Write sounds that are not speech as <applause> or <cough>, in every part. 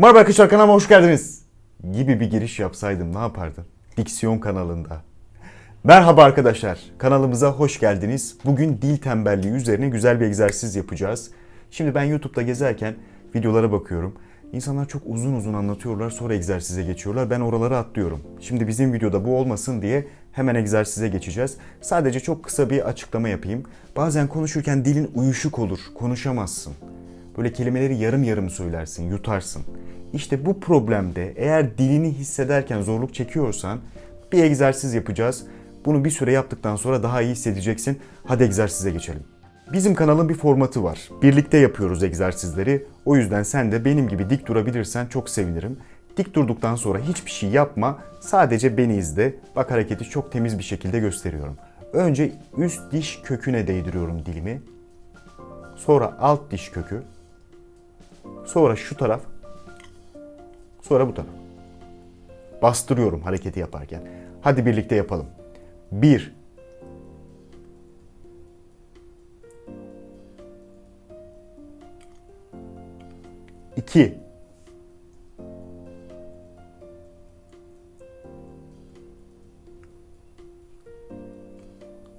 Merhaba arkadaşlar kanalıma hoş geldiniz. Gibi bir giriş yapsaydım ne yapardım? Diksiyon kanalında. Merhaba arkadaşlar, kanalımıza hoş geldiniz. Bugün dil tembelliği üzerine güzel bir egzersiz yapacağız. Şimdi ben YouTube'da gezerken videolara bakıyorum. İnsanlar çok uzun uzun anlatıyorlar sonra egzersize geçiyorlar. Ben oraları atlıyorum. Şimdi bizim videoda bu olmasın diye hemen egzersize geçeceğiz. Sadece çok kısa bir açıklama yapayım. Bazen konuşurken dilin uyuşuk olur, konuşamazsın. Böyle kelimeleri yarım yarım söylersin, yutarsın. İşte bu problemde eğer dilini hissederken zorluk çekiyorsan bir egzersiz yapacağız. Bunu bir süre yaptıktan sonra daha iyi hissedeceksin. Hadi egzersize geçelim. Bizim kanalın bir formatı var. Birlikte yapıyoruz egzersizleri. O yüzden sen de benim gibi dik durabilirsen çok sevinirim. Dik durduktan sonra hiçbir şey yapma. Sadece beni izle. Bak hareketi çok temiz bir şekilde gösteriyorum. Önce üst diş köküne değdiriyorum dilimi. Sonra alt diş kökü. Sonra şu taraf. Sonra bu taraf. Bastırıyorum hareketi yaparken. Hadi birlikte yapalım. 1 2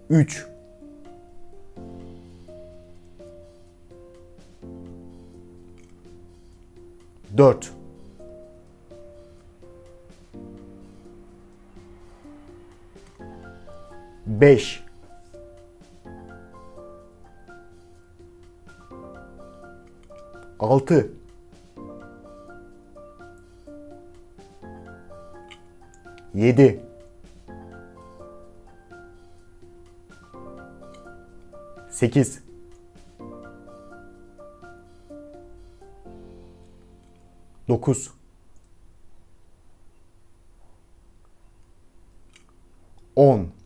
3 4 5 6 7 8 9 10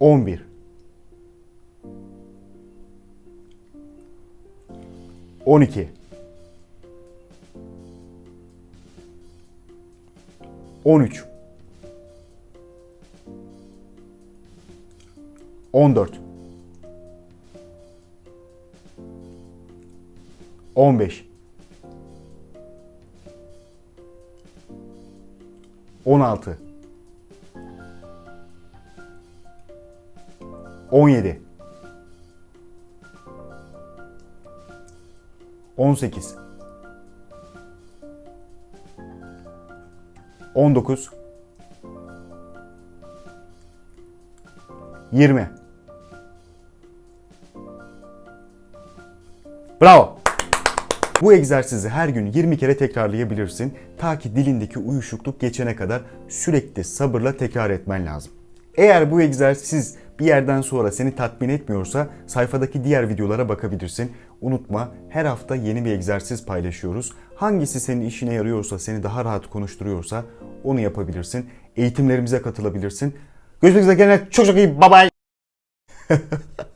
11 12 13 14 15 16 17 18 19 20 Bravo. Bu egzersizi her gün 20 kere tekrarlayabilirsin. Ta ki dilindeki uyuşukluk geçene kadar sürekli sabırla tekrar etmen lazım. Eğer bu egzersiz bir yerden sonra seni tatmin etmiyorsa sayfadaki diğer videolara bakabilirsin. Unutma her hafta yeni bir egzersiz paylaşıyoruz. Hangisi senin işine yarıyorsa, seni daha rahat konuşturuyorsa onu yapabilirsin. Eğitimlerimize katılabilirsin. Görüşmek üzere. Kendine çok çok iyi. Bye bye. <laughs>